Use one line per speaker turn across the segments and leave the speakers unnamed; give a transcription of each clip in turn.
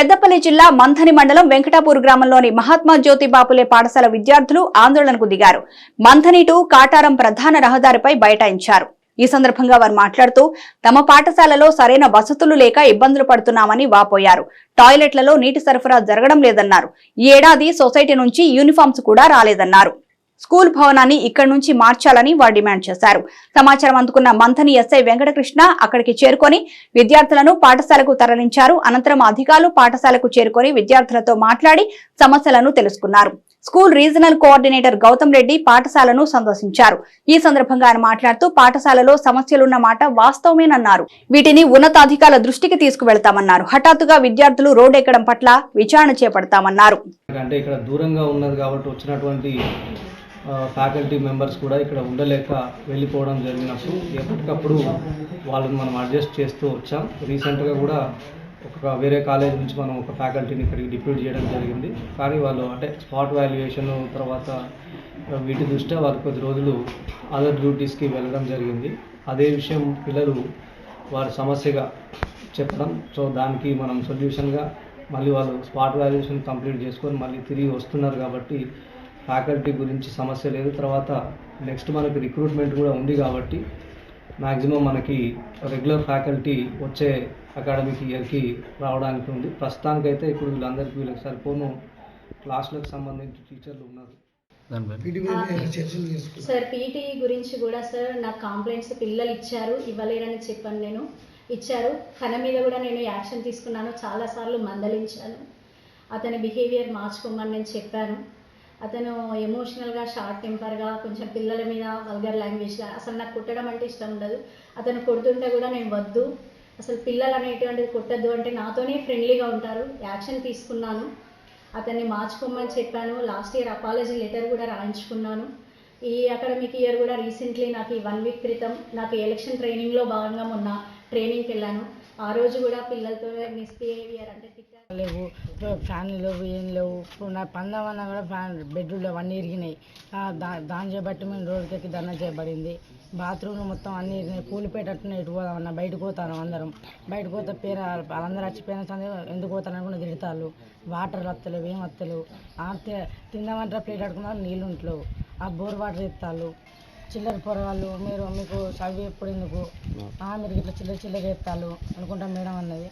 పెద్దపల్లి జిల్లా మంథని మండలం వెంకటాపూర్ గ్రామంలోని మహాత్మా జ్యోతి బాపులే పాఠశాల విద్యార్థులు ఆందోళనకు దిగారు. మంథని టు కాటారం ప్రధాన రహదారిపై బైఠాయించారు. ఈ సందర్భంగా వారు మాట్లాడుతూ తమ పాఠశాలలో సరైన వసతులు లేక ఇబ్బందులు పడుతున్నామని వాపోయారు. టాయిలెట్లలో నీటి సరఫరా జరగడం లేదన్నారు. ఈ ఏడాది సొసైటీ నుంచి యూనిఫామ్స్ కూడా రాలేదన్నారు. స్కూల్ భవనాన్ని ఇక్కడి నుంచి మార్చాలని వారు డిమాండ్ చేశారు. సమాచారం అందుకున్న మంథని ఎస్ఐ వెంకటకృష్ణ అక్కడికి చేరుకొని విద్యార్థులను పాఠశాలకు తరలించారు. అనంతరం అధికారులు పాఠశాలకు చేరుకొని విద్యార్థులతో మాట్లాడి సమస్యలను తెలుసుకున్నారు. School regional coordinator Gautam Reddy పాఠశాలను సందర్శించారు. ఈ సందర్భంగా ఆయన మాట్లాడుతూ పాఠశాలలో సమస్యలున్న మాట వాస్తవమేనన్నారు. వీటిని ఉన్నతాధికారుల దృష్టికి తీసుకువెళ్తామన్నారు. హఠాత్తుగా విద్యార్థులు రోడ్డు ఎక్కడం పట్ల విచారణ చేపడతామన్నారు.
అంటే ఇక్కడ దూరంగా ఉన్నది కాబట్టి వచ్చినటువంటి ఫ్యాకల్టీ మెంబర్స్ కూడా ఇక్కడ ఉండలేక వెళ్ళిపోవడం జరిగినప్పుడు ఎప్పటికప్పుడు వాళ్ళని మనం అడ్జస్ట్ చేస్తూ వచ్చాం. రీసెంట్గా కూడా ఒక వేరే కాలేజ్ నుంచి మనం ఒక ఫ్యాకల్టీని ఇక్కడికి డిప్యూట్ చేయడం జరిగింది. కానీ వాళ్ళు అంటే స్పాట్ వాల్యుయేషన్ తర్వాత వీటి దృష్ట్యా వాళ్ళు కొద్ది రోజులు అదర్ డ్యూటీస్కి వెళ్ళడం జరిగింది. అదే విషయం పిల్లలు వారి సమస్యగా చెప్పడం. సో దానికి మనం సొల్యూషన్గా మళ్ళీ వాళ్ళు స్పాట్ వాల్యుయేషన్ కంప్లీట్ చేసుకొని మళ్ళీ తిరిగి వస్తున్నారు కాబట్టి ఫ్యాకల్టీ గురించి సమస్య లేదు. తర్వాత నెక్స్ట్ మనకి రిక్రూట్మెంట్ కూడా ఉంది కాబట్టి మ్యాక్సిమం మనకి రెగ్యులర్ ఫ్యాకల్టీ వచ్చే అకాడమిక్ ఇయర్కి రావడానికి ఉంది. ప్రస్తుతానికైతే ఇప్పుడు వీళ్ళందరికీ వీళ్ళకి సరిపోను. క్లాసులకు సంబంధించి టీచర్లు ఉన్నారు.
సార్ పీటీ గురించి కూడా సార్ నాకు కంప్లైంట్స్ పిల్లలు ఇచ్చారు. ఇవ్వలేరని చెప్పాను నేను. ఇచ్చారు. తన మీద కూడా నేను యాక్షన్ తీసుకున్నాను. చాలాసార్లు మందలించాను. అతని బిహేవియర్ మార్చుకోమని నేను చెప్పాను. అతను ఎమోషనల్గా షార్ట్ టెంపర్గా కొంచెం పిల్లల మీద వల్గర్ లాంగ్వేజ్గా అసలు నాకు కుట్టడం అంటే ఇష్టం ఉండదు. అతను కొడుతుంటే కూడా నేను వద్దు. అసలు పిల్లలు అనేటువంటిది కొట్టద్దు అంటే నాతోనే ఫ్రెండ్లీగా ఉంటారు. యాక్షన్ తీసుకున్నాను. అతన్ని మార్చుకోమని చెప్పాను. లాస్ట్ ఇయర్ అపాలజీ లెటర్ కూడా రాయించుకున్నాను. ఈ అకాడమిక్ ఇయర్ కూడా రీసెంట్లీ నాకు ఈ వన్ వీక్ క్రితం నాకు ఎలక్షన్ ట్రైనింగ్లో భాగంగా మొన్న ట్రైనింగ్కి వెళ్ళాను. ఆ రోజు కూడా పిల్లలతో మిస్బిహేవియర్ అంటే
లేవు ఫ్యాన్లు లేవు ఏం లేవు. ఇప్పుడు నా పందం కూడా ఫ్యాన్ బెడ్రూమ్లో అవన్నీ ఇరిగినాయి. దా దాన్ని చేయబట్టి మేము రోడ్డుకి ఎక్కి దండం చేయబడింది బాత్రూమ్లు మొత్తం అన్నీ ఇరిగినాయి. కూలిపోయేటట్టునే ఇటు పోదామన్నా బయటకు పోతాను అందరం. బయటకు పోతే పేర వాళ్ళందరూ చచ్చిపోయిన సందే ఎందుకు పోతాను అనుకుని తిడతారు వాటర్ వస్తలేవు ఏం వస్తలేవు ఆ తిందామంటే ప్లేట్ అడుకున్నారు నీళ్ళు ఉంటలేవు. ఆ బోర్ వాటర్ ఇస్తారు చిల్లర పొరగాళ్ళు మీరు మీకు చదివి ఎప్పుడు ఎందుకు? ఆ, మీరు ఇట్లా చిల్లర చిల్లర ఎత్తాలు అనుకుంటా మేడం అన్నది.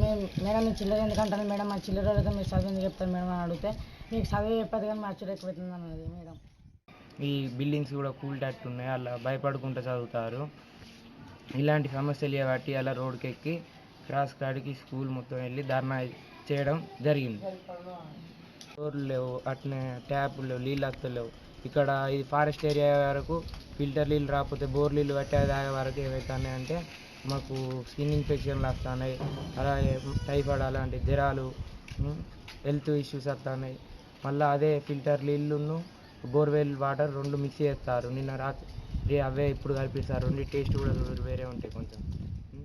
మేము మేడం మీరు చిల్లర ఎందుకు అంటారు? మేడం మా చిల్లర మీరు చదివి ఎందుకు చెప్తారు మేడం అని అడిగితే మీకు చదివి చెప్పదు కానీ మా చిల్లర ఎక్కువైతుంది అన్నది మేడం.
ఈ బిల్డింగ్స్ కూడా కూల్టట్టున్నాయి అలా భయపడుకుంటూ చదువుతారు. ఇలాంటి సమస్యలు కాబట్టి అలా రోడ్డుకి ఎక్కి క్రాస్ కాడికి స్కూల్ మొత్తం వెళ్ళి ధర్నా చేయడం జరిగింది. డోర్లు లేవు అట్నే ట్యాపులు లేవు నీళ్ళు వస్తలేవు ఇక్కడ ఇది ఫారెస్ట్ ఏరియా వరకు ఫిల్టర్ నీళ్ళు రాకపోతే బోర్ నీళ్ళు పట్టే దాకా వరకు ఏమవుతున్నాయి అంటే మాకు స్కిన్ ఇన్ఫెక్షన్లు వస్తున్నాయి అలాగే టైఫాయిడ్ అలాంటి జ్వరాలు హెల్త్ ఇష్యూస్ వస్తున్నాయి. మళ్ళీ అదే ఫిల్టర్ నీళ్ళును బోర్వెల్ వాటర్ రెండు మిక్స్ చేస్తారు. నిన్న రాత్రి అవే ఇప్పుడు కల్పిస్తారు. రెండు టేస్ట్ కూడా వేరే ఉంటాయి కొంచెం.